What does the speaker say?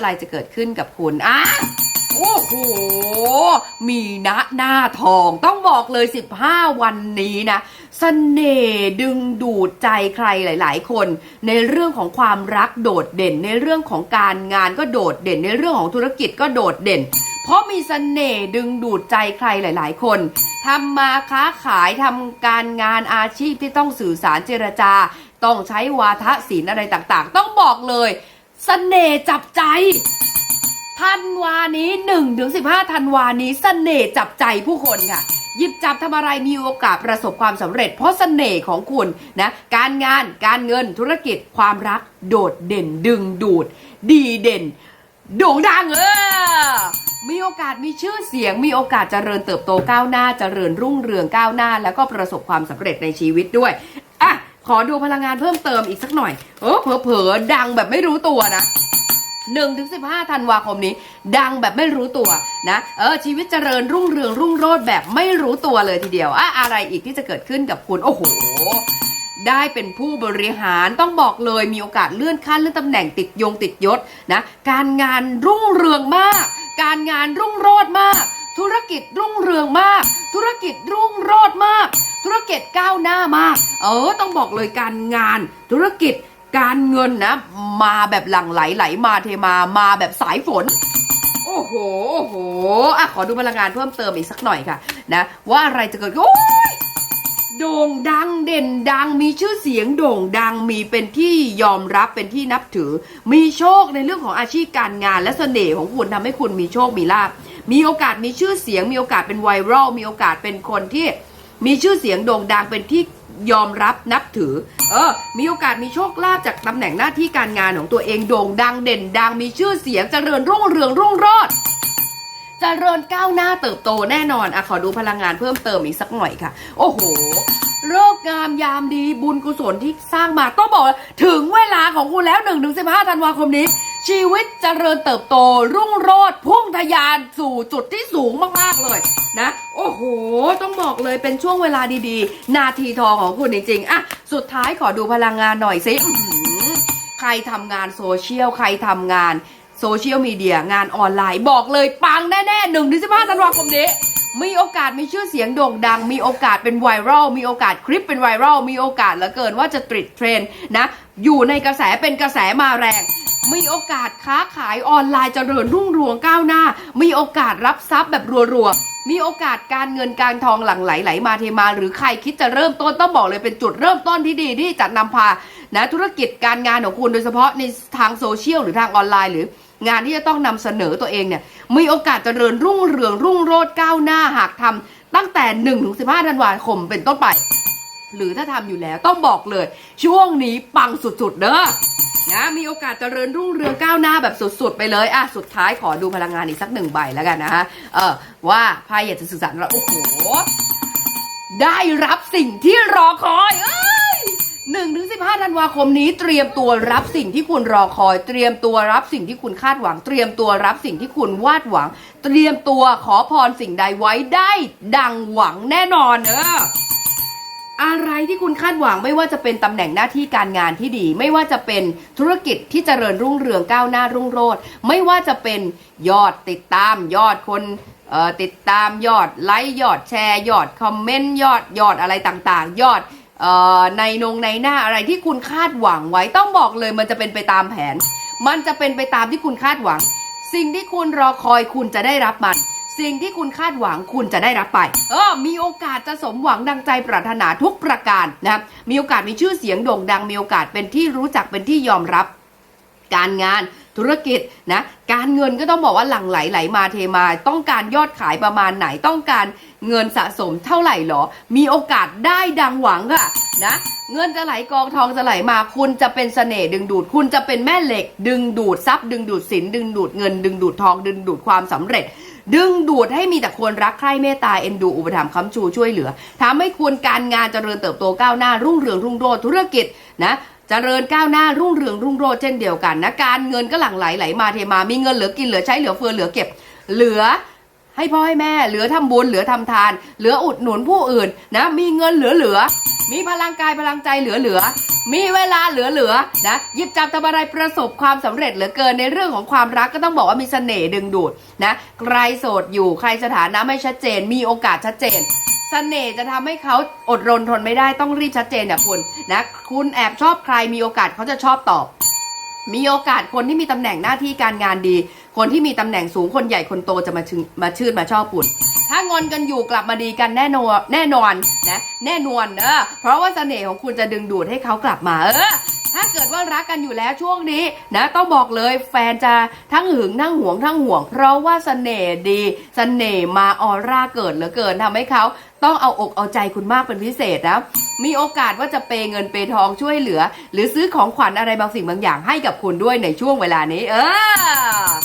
อะไรจะเกิดขึ้นกับคุณอะโอ้โห มีนะหน้าทองต้องบอกเลย 15 วันนี้นะสเสน่ห์ดึงดูดใจใครหลาย ๆ คน ในเรื่องของความรักโดดเด่น ในเรื่องของการงานก็โดดเด่น ในเรื่องของธุรกิจก็โดดเด่น เพราะมีเสน่ห์ดึงดูดใจใครหลาย ๆ คนทำมาค้าขายทำการงานอาชีพที่ต้องสื่อสารเจรจา ต้องใช้วาทศิลป์อะไรต่าง ๆ ต้องบอกเลย เสน่ห์จับใจธันวานี้1ถึง15ธันวานี้เสน่ห์จับใจผู้คนค่ะหยิบจับทำอะไรมีโอกาสประสบความสำเร็จ เพราะเสน่ห์ของคุณนะการงานการเงินธุรกิจความรัก โดดเด่นดึงดูด ดีเด่นโด่งดังเออมีโอกาสมีชื่อเสียง มีโอกาสเจริญเติบโตก้าวหน้าเจริญรุ่งเรืองก้าวหน้า แล้วก็ประสบความสำเร็จในชีวิตด้วย ขอดูพลังงานเพิ่มเติมอีกสักหน่อย เออเผลอๆดังแบบไม่รู้ตัวนะ1ถึง15ธันวาคมนี้ ดังแบบไม่รู้ตัวนะ เออ ชีวิตเจริญรุ่งเรืองรุ่งโรจน์แบบไม่รู้ตัวเลยทีเดียวอะอะไรอีกที่จะเกิดขึ้นกับคุณ โอ้โห ได้เป็นผู้บริหารต้องบอกเลยมีโอกาสเลื่อนขั้นเลื่อนตำแหน่งติดยงติดยศนะ การงานรุ่งเรืองมาก การงานรุ่งโรจน์มาก ธุรกิจรุ่งเรืองมาก ธุรกิจรุ่งโรจน์มาก ธุรกิจก้าวหน้ามาก เออ ต้องบอกเลยการงาน ธุรกิจการเงินนะ มาแบบหลั่งไหลไหลมาเทมามาแบบสายฝน โอ้โหโอ้โหอะขอดูพลังงานเพิ่มเติมอีกสักหน่อยค่ะ นะ ว่าอะไรจะเกิดโอ้ยโด่งดังเด่นดังมีชื่อเสียงโด่งดังมีเป็นที่ยอมรับเป็นที่นับถือ มีโชคในเรื่องของอาชีพการงานและเสน่ห์ของคุณทำให้คุณมีโชคมีลาภ มีโอกาสมีชื่อเสียง มีโอกาสเป็นไวรัลมีโอกาสเป็นคนที่มีชื่อเสียงโด่งดังเป็นที่ยอมรับนับถือ เออ มีโอกาสมีโชคลาภจากตำแหน่งหน้าที่การงานของตัวเองโด่งดังเด่นดัง มีชื่อเสียงเจริญรุ่งเรืองรุ่งโรจน์เจริญก้าวหน้าเติบโตแน่นอนอะขอดูพลังงานเพิ่มเติมอีกสักหน่อยค่ะ โอ้โหโรคงามยามดีบุญกุศลที่สร้างมาต้องบอกถึงเวลาของคุณแล้ว1นถึงสิธันวาคมนี้ ชีวิตเจริญเติบโต รุ่งโรจน์พุ่งทะยานสู่จุดที่สูงมากๆเลยนะ โอ้โห ต้องบอกเลยเป็นช่วงเวลาดีๆ นาทีทองของคุณจริงๆอะสุดท้ายขอดูพลังงานหน่อยสิใครทำงานโซเชียล ใครทำงานโซเชียลมีเดียงานออนไลน์บอกเลยปังแน่ๆหนึ่งถึงสิบห้าธันวาคมนี้มีโอกาสมีชื่อเสียงโด่งดัง มีโอกาสเป็นไวรัล มีโอกาสคลิปเป็นไวรัล มีโอกาสเหลือเกินว่าจะติดเทรนด์นะ อยู่ในกระแสเป็นกระแสมาแรง มีโอกาสค้าขายออนไลน์เจริญรุ่งเรืองก้าวหน้า มีโอกาสรับทรัพย์แบบรัวๆ มีโอกาสการเงินการทองหลั่งไหลไหลมาเทมา หรือใครคิดจะเริ่มต้นต้องบอกเลยเป็นจุดเริ่มต้นที่ดีที่จะนำพานะธุรกิจการงานของคุณโดยเฉพาะในทางโซเชียลหรือทางออนไลน์หรืองานที่จะต้องนำเสนอตัวเองเนี่ยมีโอกาสเจริญรุ่งเรืองรุ่งโรจน์ก้าวหน้าหากทำตั้งแต่1นถึงสิธันวาคมเป็นต้นไป หรือถ้าทำอยู่แล้วต้องบอกเลย ช่วงนี้ปังสุดๆเด้อ นะมีโอกาสเจริญรุ่งเรืองก้าวหน้าแบบสุดๆ ไปเลยอะสุดท้ายขอดูพลังงานอีกสักหนึ่งใบแล้วกันนะฮะเออว่าไพ่อยากจะสื่อสารเราโอ้โห ได้รับสิ่งที่รอคอยเอ้ยหนึ่งถึงสิบห้าธันวาคมนี้เตรียมตัวรับสิ่งที่คุณรอคอย เตรียมตัวรับสิ่งที่คุณคาดหวัง เตรียมตัวรับสิ่งที่คุณวาดหวัง เตรียมตัวขอพรสิ่งใดไว้ได้ดังหวังแน่นอนเออ อะไรที่คุณคาดหวังไม่ว่าจะเป็นตำแหน่งหน้าที่การงานที่ดี ไม่ว่าจะเป็นธุรกิจที่เจริญรุ่งเรืองก้าวหน้ารุ่งโรจน์ไม่ว่าจะเป็นยอดติดตามยอดคนติดตามยอดไลค์ยอดแชร์ ยอดคอมเมนต์ยอดยอดอะไรต่างๆ ยอดออในนงในหน้าอะไรที่คุณคาดหวังไว้ต้องบอกเลยมันจะเป็นไปตามแผน มันจะเป็นไปตามที่คุณคาดหวัง สิ่งที่คุณรอคอยคุณจะได้รับมัน สิ่งที่คุณคาดหวังคุณจะได้รับไป เออ มีโอกาสจะสมหวังดังใจปรารถนาทุกประการนะมีโอกาสมีชื่อเสียงโด่งดัง มีโอกาสเป็นที่รู้จักเป็นที่ยอมรับ การงาน ธุรกิจนะการเงินก็ต้องบอกว่าหลั่งไหลไหลมาเทมา ต้องการยอดขายประมาณไหนต้องการเงินสะสมเท่าไหร่หรอ มีโอกาสได้ดังหวังอะนะเงินจะไหลกองทองจะไหลมา คุณจะเป็นเสน่ห์ดึงดูด คุณจะเป็นแม่เหล็ก ดึงดูดทรัพย์ ดึงดูดสินดึงดูดเงิน ดึงดูดทอง ดึงดูดความสำเร็จ ดึงดูดให้มีแต่คนรักใคร่เมตตาเอ็นดูอุปถัมภ์ค้ำชูช่วยเหลือทำให้คุณการงานเจริญเติบโตก้าวหน้ารุ่งเรืองรุ่งโรจน์ธุรกิจนะ จริญก้าวหน้ารุ่งเรืองรุ่งโรจน์เช่นเดียวกันนะการเงินก็หลั่งไหลไหลมาเทมามีเงินเหลือกินเหลือใช้เหลือเฟือเหลือเก็บเหลือให้พ่อให้แม่เหลือทำบุญเหลือทำทาน เหลืออุดหนุนผู้อื่นนะมีเงินเหลือเหลือมีพลังกายพลังใจเหลือๆมีเวลาเหลือๆนะหยิบจับทำอะไรประสบความสำเร็จเหลือเกินในเรื่องของความรักก็ต้องบอกว่ามีเสน่ห์ดึงดูดนะใครโสดอยู่ใครสถานะไม่ชัดเจน มีโอกาสชัดเจน เสน่ห์จะทำให้เขาอดรนทนไม่ได้ต้องรีบชัดเจนเนี่ยคุณนะคุณแอบชอบใครมีโอกาสเขาจะชอบตอบ มีโอกาสคนที่มีตำแหน่งหน้าที่การงานดี คนที่มีตำแหน่งสูงคนใหญ่คนโตจะมาชึงมาชื่นมาชอบปุ่นถ้างอนกันอยู่กลับมาดีกันแน่นอนแน่นอนนะแน่นอนเนออเพราะว่าเสน่ห์ของคุณจะดึงดูดให้เขากลับมาเออ ถ้าเกิดว่ารักกันอยู่แล้วช่วงนี้นะต้องบอกเลยแฟนจะทั้งหึงทั้งหวงทั้งห่วง เพราะว่าเสน่ห์ดีเสน่ห์มาออร่าเกิดเหลือเกินทำให้เขาต้องเอาอกเอาใจคุณมากเป็นพิเศษนะ มีโอกาสว่าจะเปย์เงินเปย์ทองช่วยเหลือ หรือซื้อของขวัญอะไรบางสิ่งบางอย่างให้กับคุณด้วยในช่วงเวลานี้ เออ